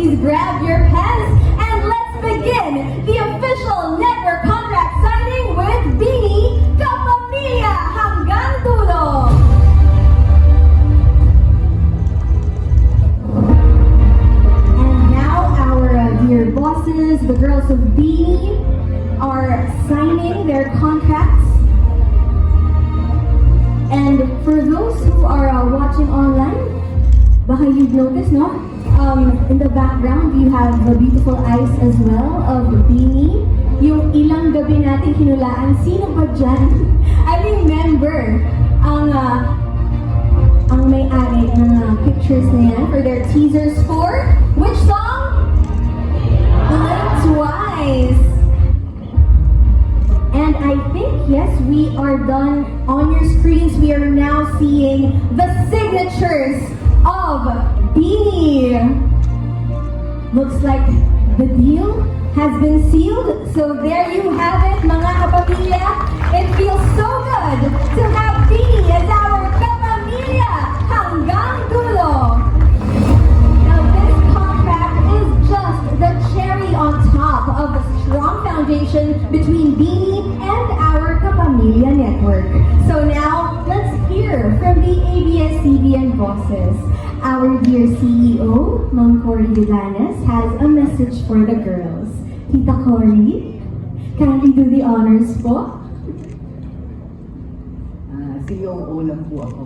please grab your pens and let's begin the official network contract signing with Bini Kapamilya Hanggang Tulo. And now our uh, dear bosses, the girls of Bini, are signing their contracts. And for those who are uh, watching online, baka you've noticed, no? Um, in the background, you have the beautiful eyes as well of Bini. Yung ilang gabi natin kinulaan, sino ba dyan? I remember ang uh, ang may-ari ng uh, pictures na for their teasers for which song? Twice. And I think, yes, we are done on your screens. We are now seeing the signatures of Beanie. Looks like the deal has been sealed. So there you have it, mga kapamilya. It feels so good to have Beanie as our kapamilya hanggang dulo. Now, this contract is just the cherry on top of a strong foundation between Beanie and our Kapamilya network. So now, let's hear from the ABS-CBN bosses. Our dear CEO, Ma'am Cory Villanes, has a message for the girls. Tita Cory, kindly do the honors po. Ah, COO lang po ako.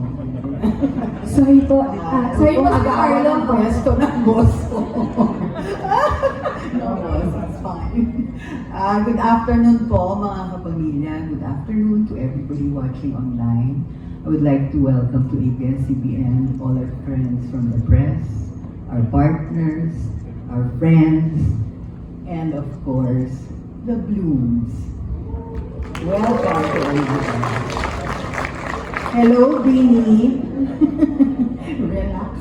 Sorry po, ah, sorry po, Mr. Carlo. Ang pwesto ng boss ko. no, boss, it's fine. Ah, good afternoon po mga kapamilya. Good afternoon to everybody watching online. I would like to welcome to ABS-CBN all our friends from the press, our partners, our friends, and of course, the blooms. Welcome to. Hello, Beanie. Relax.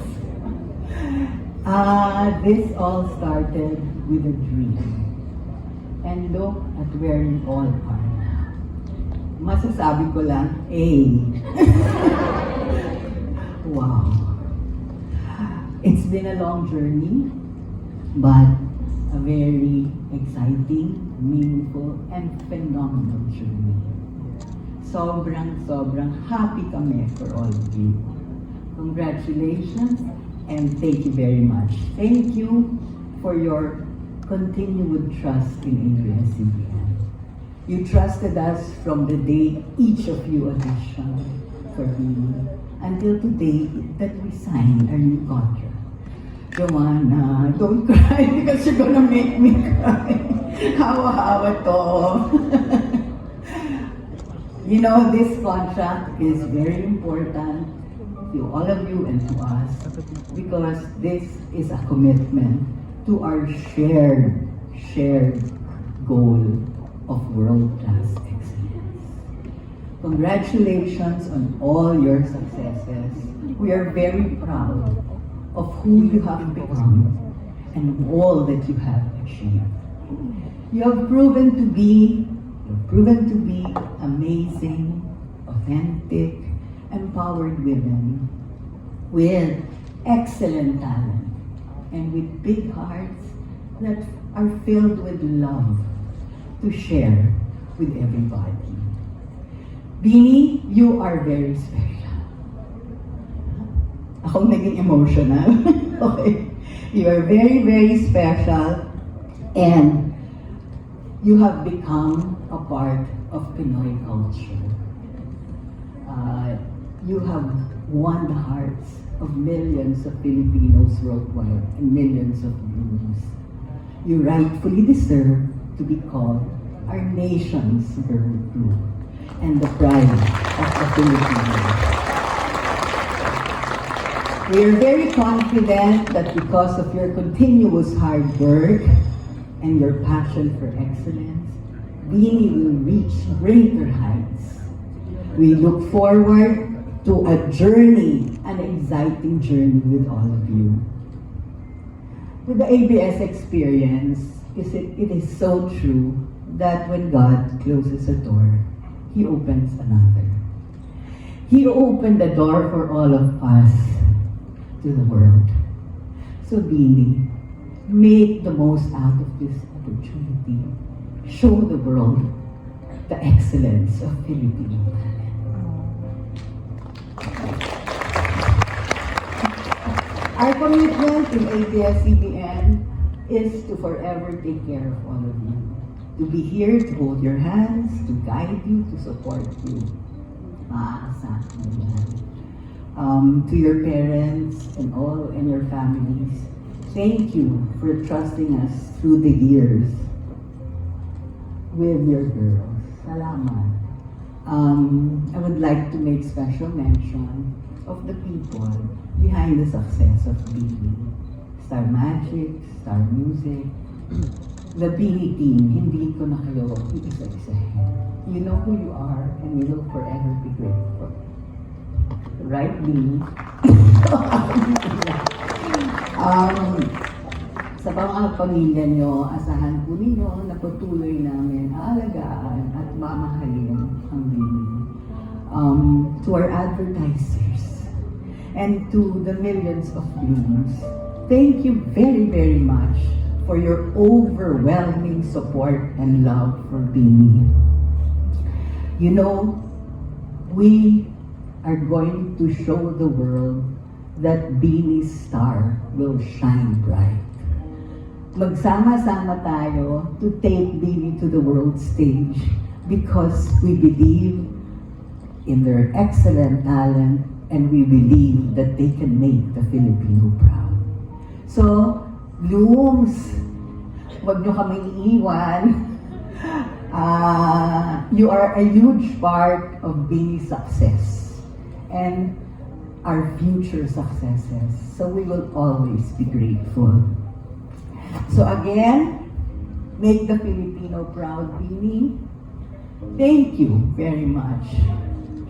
Ah, this all started with a dream. And look at where you all are. Masasabi ko lang, A. wow. It's been a long journey, but a very exciting, meaningful, and phenomenal journey sobrang, sobrang happy kami for all of you. Congratulations and thank you very much. Thank you for your continued trust in ABS-CBN. You trusted us from the day each of you auditioned for me until today that we signed our new contract. Joanna, don't cry because you're gonna make me cry. Hawa-hawa to. You know, this contract is very important to all of you and to us because this is a commitment to our shared, shared goal of world-class excellence. Congratulations on all your successes. We are very proud of who you have become and all that you have achieved. You have proven to be, you've proven to be amazing, authentic, empowered women with excellent talent and with big hearts that are filled with love to share with everybody. Bini, you are very special. Ako naging emotional. okay. You are very, very special and you have become a part of Pinoy culture. Uh, you have won the hearts of millions of Filipinos worldwide and millions of Blues. You rightfully deserve to be called our nation's group and the pride of the Filipinos. We are very confident that because of your continuous hard work and your passion for excellence, Beanie will reach greater heights. We look forward to a journey, an exciting journey with all of you. With the ABS experience, is it, it is so true that when God closes a door, He opens another. He opened the door for all of us to the world. So, Beanie, make the most out of this opportunity. Show the world the excellence of Filipino. Our commitment in ABS-CBN is to forever take care of all of you. To be here to hold your hands, to guide you, to support you. Um, to your parents and all and your families, thank you for trusting us through the years with your girls. Salamat. Um, I would like to make special mention of the people behind the success of Beanie. Star Magic, Star Music, the Beanie team, hindi ko na kayo iisa-isahin. You know who you are and will forever be grateful. Right, Beanie? um, sa mga pamilya nyo, asahan po ninyo na patuloy namin aalagaan at mamahalin ang Beanie. Um, to our advertisers and to the millions of blooms, thank you very, very much for your overwhelming support and love for Beanie. You know, we are going to show the world that Beanie's star will shine bright. Magsama-sama tayo to take Beanie to the world stage because we believe in their excellent talent and we believe that they can make the Filipino proud. So, Blooms, wag nyo kaming iiwan. Ah, you are a huge part of Beanie's success and our future successes. So we will always be grateful. So again, make the Filipino proud, Beanie. Thank you very much.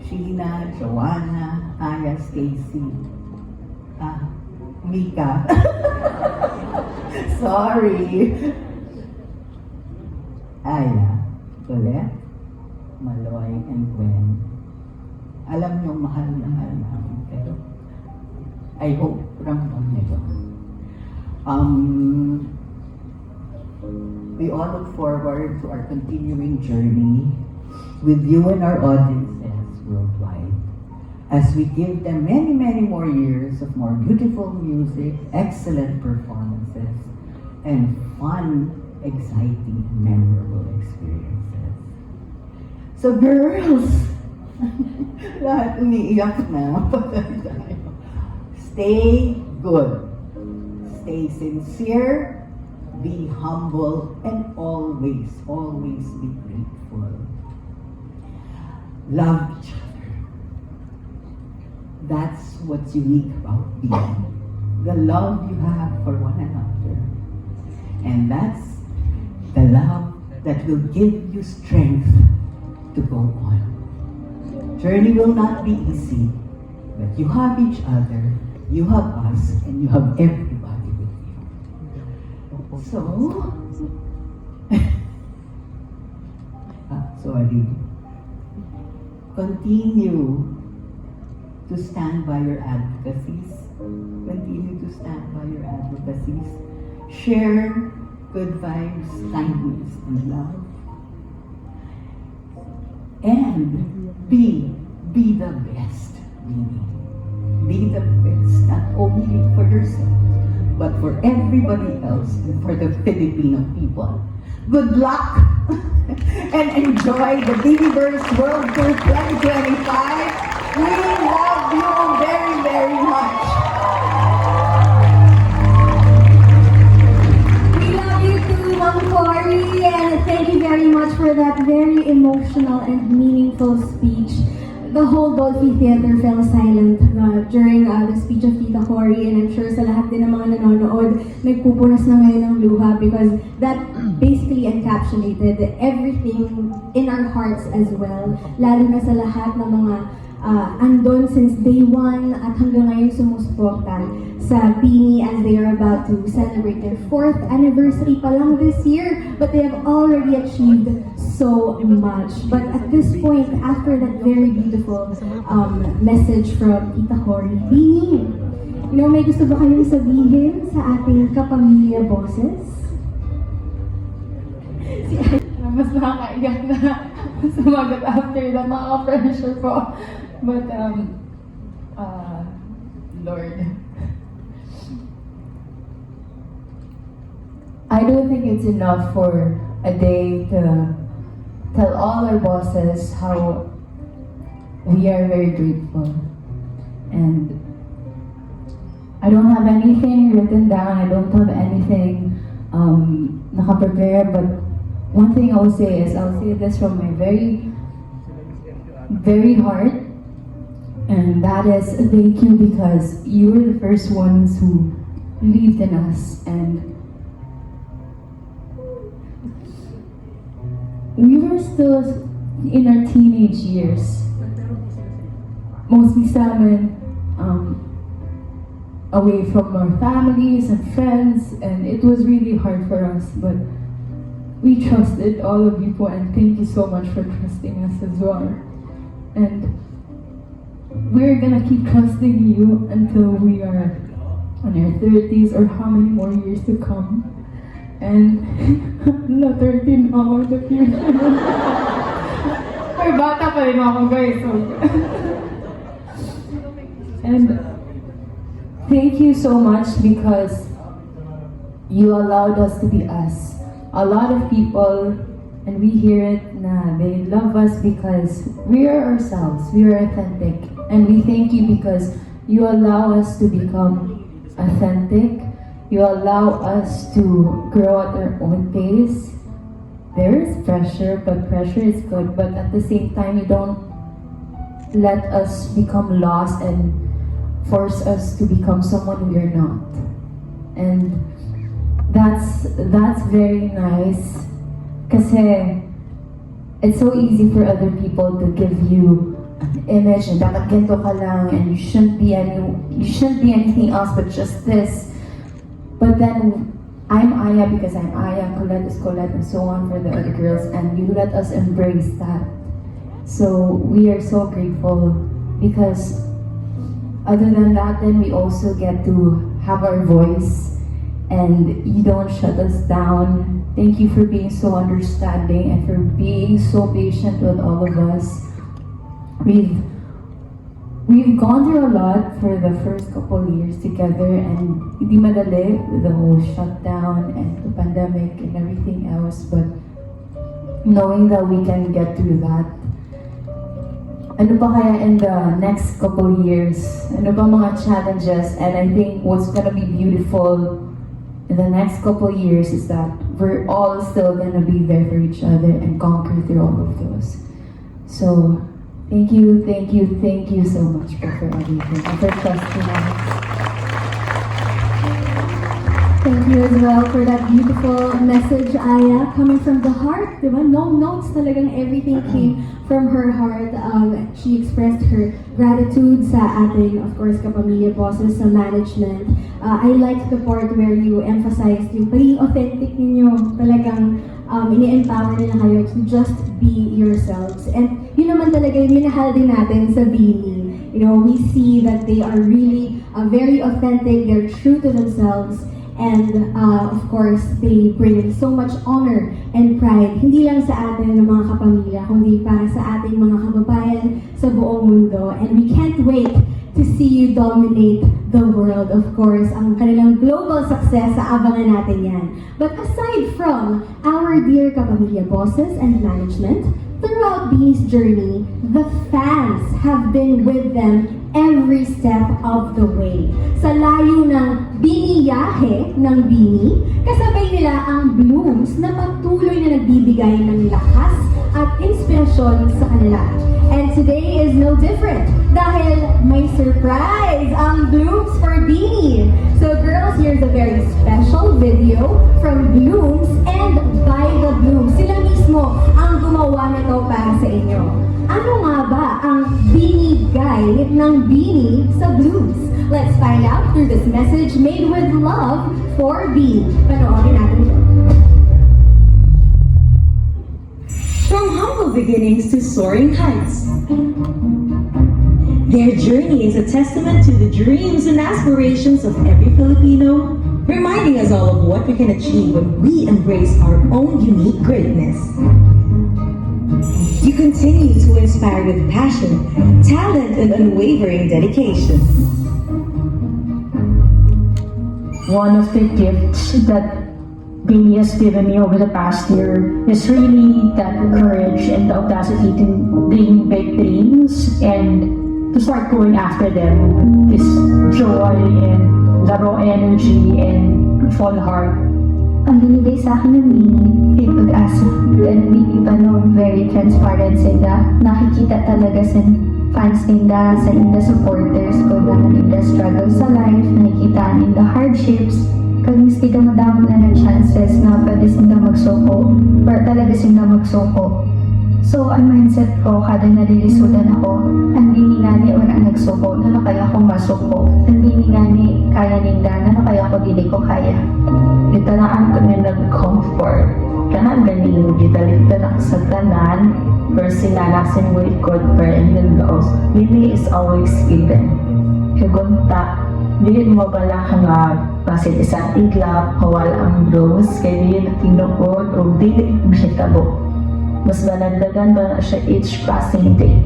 Sheena, Joanna, Aya, Stacy, ah, Mika. Sorry. Aya, Colette, Maloy, and Gwen. Alam niyo, mahal na mahal namin kayo. I hope ramdam niyo. Um, we all look forward to our continuing journey with you and our worldwide as we give them many, many more years of more beautiful music, excellent performances, and fun, exciting, memorable experiences. So girls, lahat umiiyak na. Stay good. Stay sincere. Be humble and always, always be grateful. Love. That's what's unique about being. The love you have for one another. And that's the love that will give you strength to go on. Journey will not be easy, but you have each other, you have us, and you have everybody with you. So, ah, sorry. Continue to stand by your advocacies. Continue to stand by your advocacies. Share good vibes, kindness, and love. And be, be the best. Be the best, not only for yourself, but for everybody else and for the Filipino people. Good luck and enjoy the Beaver's World Tour 2025. We love emotional and meaningful speech. The whole Dolphy Theater fell silent uh, during uh, the speech of Tita Cory, and I'm sure sa lahat din ng mga nanonood, nagpupunas na ngayon ng luha because that basically encapsulated everything in our hearts as well. Lalo na sa lahat ng mga uh, andon since day one at hanggang ngayon sumusuporta sa Beanie as they are about to celebrate their fourth anniversary pa lang this year. But they have already achieved so much. But at this point, after that very beautiful um, message from Tita Cory, Beanie, you know, may gusto ba kayong sabihin sa ating kapamilya? bosses? si mas nakakaiyak na sumagot after that. Nakaka-pressure po. But, um, uh, Lord. I don't think it's enough for a day to tell all our bosses how we are very grateful. And I don't have anything written down, I don't have anything um, nakaprepare, but one thing I will say is I'll say this from my very, very heart, and that is thank you because you were the first ones who believed in us. And we were still in our teenage years. Mostly sa amin, um, away from our families and friends, and it was really hard for us, but we trusted all of you and thank you so much for trusting us as well. And we're gonna keep trusting you until we are on our 30s or how many more years to come. And na 13 ako in the future. Ay, bata pa rin ako, guys. So, And thank you so much because you allowed us to be us. A lot of people, and we hear it na they love us because we are ourselves, we are authentic. And we thank you because you allow us to become authentic. You allow us to grow at our own pace. There is pressure, but pressure is good. But at the same time, you don't let us become lost and force us to become someone we are not. And that's that's very nice kasi eh, it's so easy for other people to give you an image and dapat and you shouldn't be any you shouldn't be anything else but just this. But then I'm Aya because I'm Aya, Colette is Colette, and so on for the other girls, and you let us embrace that. So we are so grateful because other than that, then we also get to have our voice and you don't shut us down. Thank you for being so understanding and for being so patient with all of us. We've we've gone through a lot for the first couple years together and hindi madali with the whole shutdown and the pandemic and everything else but knowing that we can get through that ano pa kaya in the next couple years? Ano pa mga challenges? And I think what's gonna be beautiful in the next couple years is that we're all still gonna be there for each other and conquer through all of those. So, thank you, thank you, thank you so much for, everything and for trusting us. Thank you as well for that beautiful message, Aya, coming from the heart, di ba? No notes talagang everything came from her heart. Um, she expressed her gratitude sa ating, of course, kapamilya bosses sa management. Uh, I liked the part where you emphasized yung pagiging authentic ninyo. Talagang um, ini-empower nila kayo to just be yourselves. And yun naman talaga yung minahal din natin sa Bini. You know, we see that they are really uh, very authentic, they're true to themselves, and uh, of course, they bring so much honor and pride, hindi lang sa atin ng mga kapamilya, kundi para sa ating mga kababayan sa buong mundo. And we can't wait to see you dominate the world. Of course, ang kanilang global success, sa abangan natin yan. But aside from our dear kapamilya bosses and management, throughout Beanie's journey, the fans have been with them every step of the way. Sa layo ng biniyahe ng Bini, kasabay nila ang blooms na patuloy na nagbibigay ng lakas at inspirasyon sa kanila. And today is no different dahil may surprise ang blooms for Bini. So girls, here's a very special video from Blooms and by the Blooms. Sila mismo ang gumawa nito para sa inyo. Ano nga ba ang binigay ng Bini sa Blooms? Let's find out through this message made with love for Bini. Panoorin natin ito. From humble beginnings to soaring heights. Their journey is a testament to the dreams and aspirations of every Filipino, reminding us all of what we can achieve when we embrace our own unique greatness. Continue to inspire with passion, talent, and unwavering dedication. One of the gifts that Billy has given me over the past year is really that courage and the audacity to dream big dreams and to start going after them. This joy and the raw energy and full heart ang binigay sa akin ng Mini, may pag-asa. And Mini pa no, very transparent sila. Nakikita talaga sa fans nila, sa inda supporters ko na nila struggle sa life, nakikita nila hardships. Kag miski ka madamo na ng chances na pwede sila magsuko, or talaga sila magsuko. So, ang mindset ko, kada nalilisudan ako, ang bini gani or ang nagsuko, na kaya ko masuko. Ang bini gani, kaya nila, na kaya ko dili ko kaya. Itanaan ko na nag-comfort. Kanan ganing gitalita na sa tanan, pero sinalasin with God per and the laws. Really is always given. Kagunta, dili mo bala ka nga basit isang iglap, kawal ang blows, kay dili na tinuod o dili mo siya tabo. Mas banagdagan ba siya each passing day.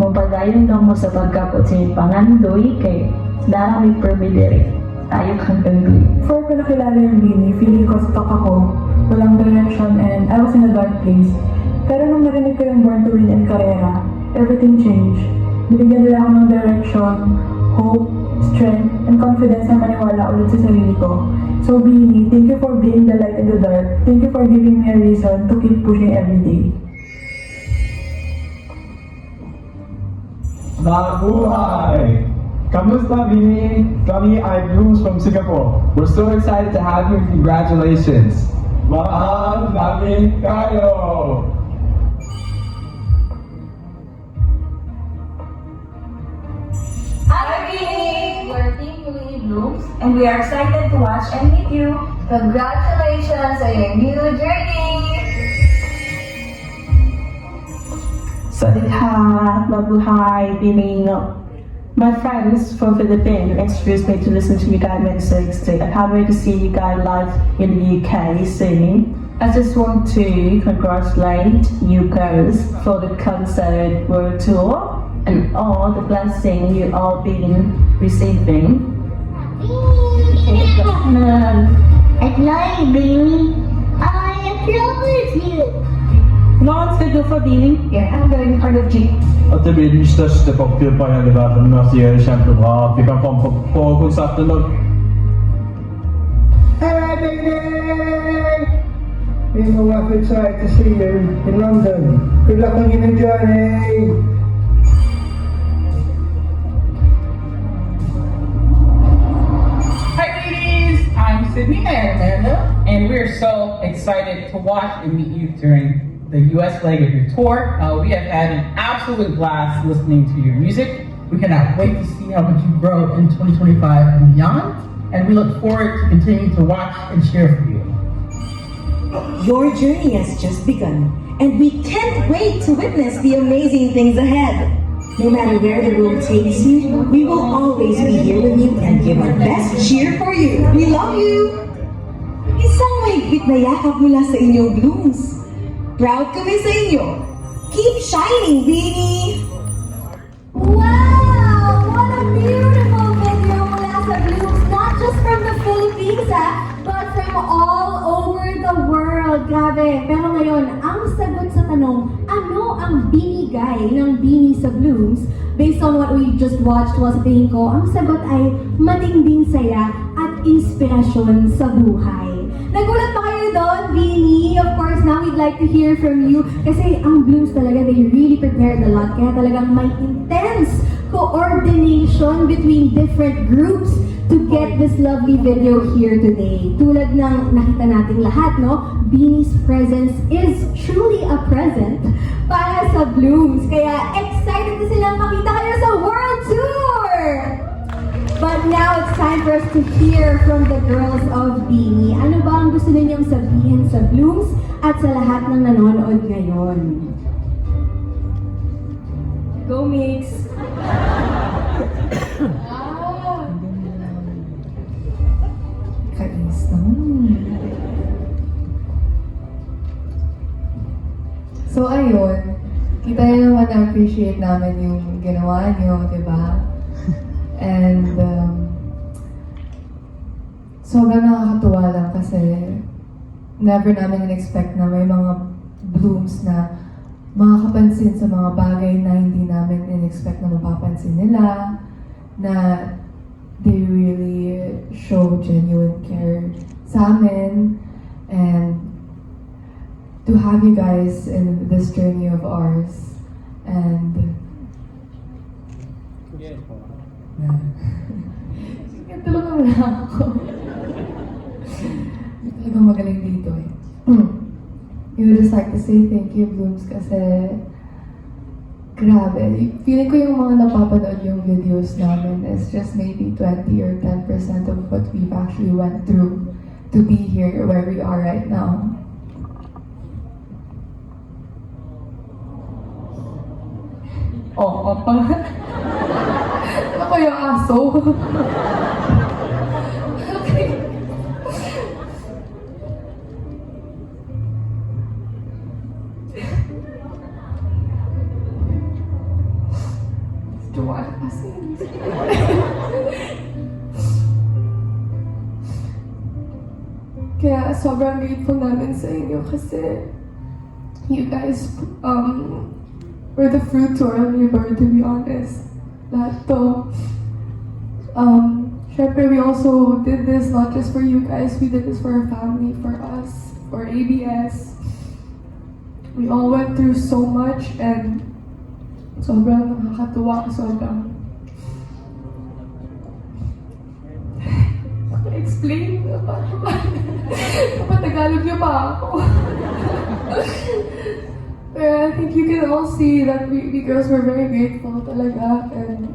Mapadayon lang mo sa pagkapot sa iyong pangandoy kay darami permidere. Tayo kang gandoy. Before ko nakilala yung Bini, feeling ko stuck ako, walang direction, and I was in a dark place. Pero nung narinig ko yung Born to Win and Carrera, everything changed. Binigyan nila ako ng direction, hope, strength, and confidence na maniwala ulit sa sarili ko. So Bini, thank you for being the light in the dark. Thank you for giving me a reason to keep pushing every day. Mabuhay! Kamusta, Vini? Kami ay Blooms from Singapore. We're so excited to have you. Congratulations! Mahal namin kayo! Louis Blooms, and we are excited to watch and meet you. Congratulations on your new journey! สวัสดีค่ะมาบูไฮดีมิง My friends from Philippines introduced me to listen to you guys music. So I can't wait to see you guys live in the UK soon. I just want to congratulate you girls for the concert world tour and all the blessing you all been receiving. I love you, baby. I applaud you. No one's scheduled for Dini. Yeah, I'm going for the G. At det blir den største popgruppa i hele verden. Men altså gjør det kjempebra at vi kan komme på, på konserten. og Hello, baby! Me and my wife are excited to see you in London. Good luck on your new journey. And we're so excited to watch and meet you during the US leg of your tour. Uh, we have had an absolute blast listening to your music. We cannot wait to see how much you grow in 2025 and beyond, and we look forward to continuing to watch and cheer for you. Your journey has just begun, and we can't wait to witness the amazing things ahead. No matter where the road takes you, we will always be here with you and give our best cheer for you. We love you! Mahigpit na yakap mula sa inyong blooms. Proud kami sa inyo. Keep shining, Beanie! Wow! What a beautiful video mula sa Blooms, not just from the Philippines ah, but from all over the world. Grabe. Pero ngayon, ang sagot sa tanong, ano ang binigay ng Bini sa Blooms? Based on what we just watched, was tingin ko, ang sagot ay matinding saya at inspirasyon sa buhay. Nagulat pa kayo doon, Bini? Of course, now we'd like to hear from you. Kasi ang Blooms talaga, they really prepared a lot. Kaya talagang may intense coordination between different groups to get this lovely video here today. Tulad ng nakita nating lahat, no? Beanie's presence is truly a present para sa Blooms. Kaya excited na silang makita kayo sa World Tour! But now it's time for us to hear from the girls of Bini. Ano ba ang gusto ninyong sabihin sa Blooms at sa lahat ng nanonood ngayon? Go Mix! wow! Kais So ayun, kita naman na-appreciate namin yung ginawa nyo, di ba? And um, sobrang nakakatuwa lang kasi never namin in-expect na may mga blooms na makakapansin sa mga bagay na hindi namin in-expect na mapapansin nila, na they really show genuine care sa amin, and to have you guys in this journey of ours, and Sige, tulungan mo na ako. Hindi talaga magaling dito eh. We would just like to say thank you, Blooms, kasi grabe. Feeling ko yung mga napapanood yung videos namin is just maybe 20 or 10% of what we've actually went through to be here where we are right now. Oh, apa? yung kasi. Kaya sobrang grateful namin sa inyo kasi you guys um, were the fruit to our labor, to be honest. Lahat to. Um, syempre, we also did this not just for you guys, we did this for our family, for us, for ABS. We all went through so much and sobrang nakakatuwa, sobrang explain pa Kapatagalog niyo pa ako. I think you can all see that we, we girls were very grateful talaga and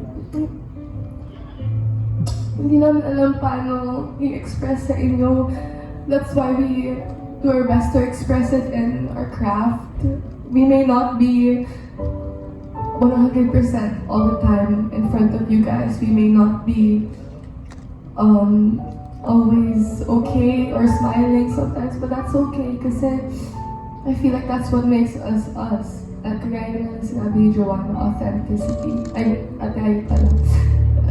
hindi namin alam paano i-express sa inyo. That's why we do our best to express it in our craft. We may not be 100% all the time in front of you guys. We may not be um, always okay or smiling sometimes, but that's okay kasi I feel like that's what makes us us. At kagaya na sinabi ni Joanna, authenticity. Ay, ate ay pala.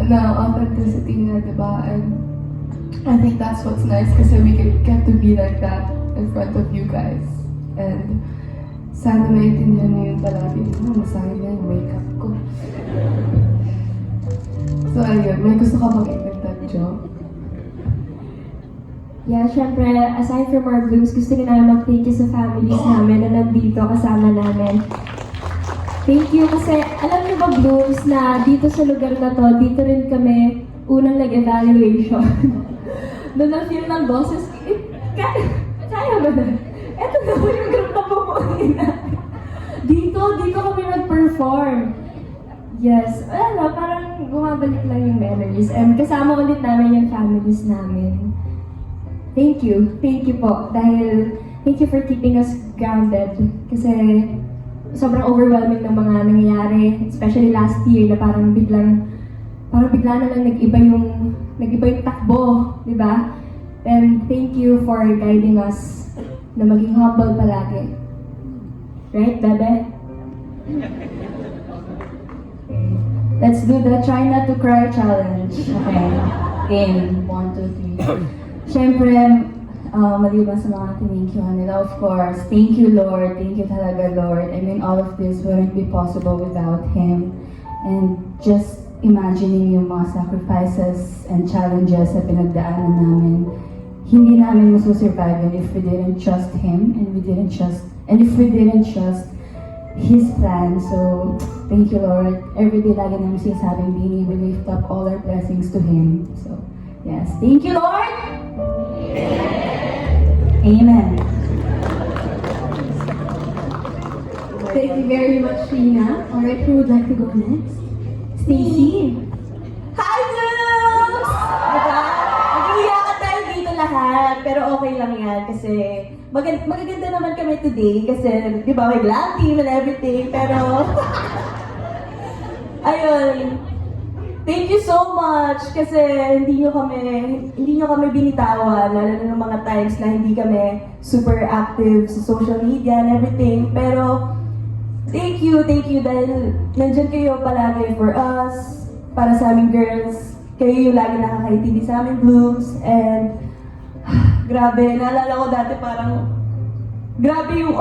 Na authenticity nga, di ba? And I think that's what's nice kasi we get, get to be like that in front of you guys. And sana maintindihan niyo yun palagi. Ah, masayang na yung makeup ko. So ayun, may gusto ka bang i-tag, Jo? Yeah, syempre, aside from our blooms, gusto rin namin mag-thank you sa families namin na nandito kasama namin. Thank you kasi alam niyo ba blooms na dito sa lugar na to, dito rin kami unang nag-evaluation. Doon na-feel ng boses, eh, kaya, kaya ba na? Ito na po yung group na pupunin natin. Dito, dito kami nag-perform. Yes, wala, parang bumabalik lang yung memories. And kasama ulit namin yung families namin. Thank you. Thank you po. Dahil, thank you for keeping us grounded. Kasi, sobrang overwhelming ng mga nangyayari. Especially last year na parang biglang, parang bigla na lang nag-iba yung, nag-iba yung takbo. di ba? And thank you for guiding us na maging humble palagi. Right, Bebe? Let's do the try not to cry challenge. Okay. Game. One, two, three. Siyempre, uh, maliban sa mga tininkyohan nila, of course, thank you, Lord. Thank you talaga, Lord. I mean, all of this wouldn't be possible without Him. And just imagining yung mga sacrifices and challenges na pinagdaanan namin, hindi namin masusurvive yun if we didn't trust Him and we didn't trust, and if we didn't trust His plan. So, thank you, Lord. Every day lagi namin sinasabing, Bini, we lift up all our blessings to Him. So, yes. Thank you, Lord! Amen. Thank you very much, Sheena. Alright, who would like to go next? Stacy. Hi, Blooms! Diba? Nag-iiyakan tayo dito lahat, pero okay lang yan kasi magand magaganda naman kami today kasi, di ba, may glam team and everything, pero... Ayun. Thank you so much kasi hindi nyo kami, hindi nyo kami binitawan, lalo na ng mga times na hindi kami super active sa social media and everything, pero thank you, thank you dahil nandyan kayo palagi for us, para sa aming girls. Kayo yung lagi nakakaintindi sa aming blooms and grabe, naalala ko dati parang grabe yung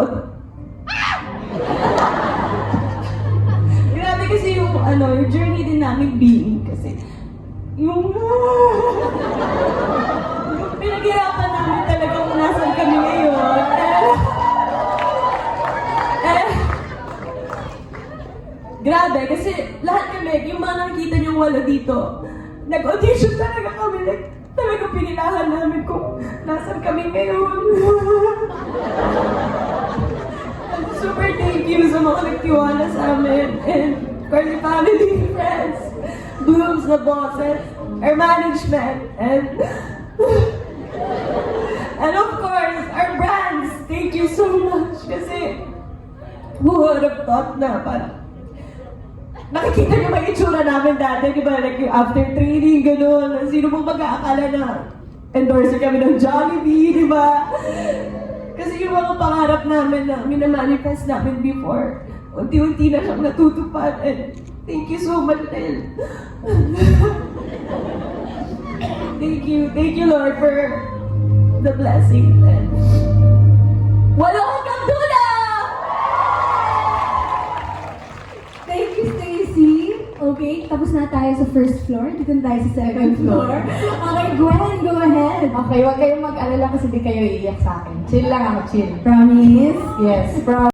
yung ano, yung journey din namin being kasi yung pinaghirapan namin talaga kung nasan kami ngayon. Eh, eh, grabe, kasi lahat kami, yung mga nakikita niyong wala dito, nag-audition talaga kami, like, talaga pinilahan namin kung nasan kami ngayon. Super thank you sa mga nagtiwala sa amin and for the family, friends, blooms na bosses, our management, and and of course, our brands. Thank you so much kasi who would have thought na parang nakikita niyo ba yung itsura namin dati, di ba? Like after training, gano'n. Sino pong mag-aakala na endorser kami ng Jollibee, di ba? Kasi yung mga pangarap namin na minamanifest namin before, unti-unti na siyang natutupad. And thank you so much, Nel. thank you. Thank you, Lord, for the blessing. And wala hanggang dulo! Thank you, Stacy. Okay, tapos na tayo sa first floor. Dito na tayo sa second floor. Okay, Gwen, go ahead. Okay, huwag kayong mag-alala kasi di kayo iiyak sa akin. Chill lang ako, chill. Promise? Yes, promise.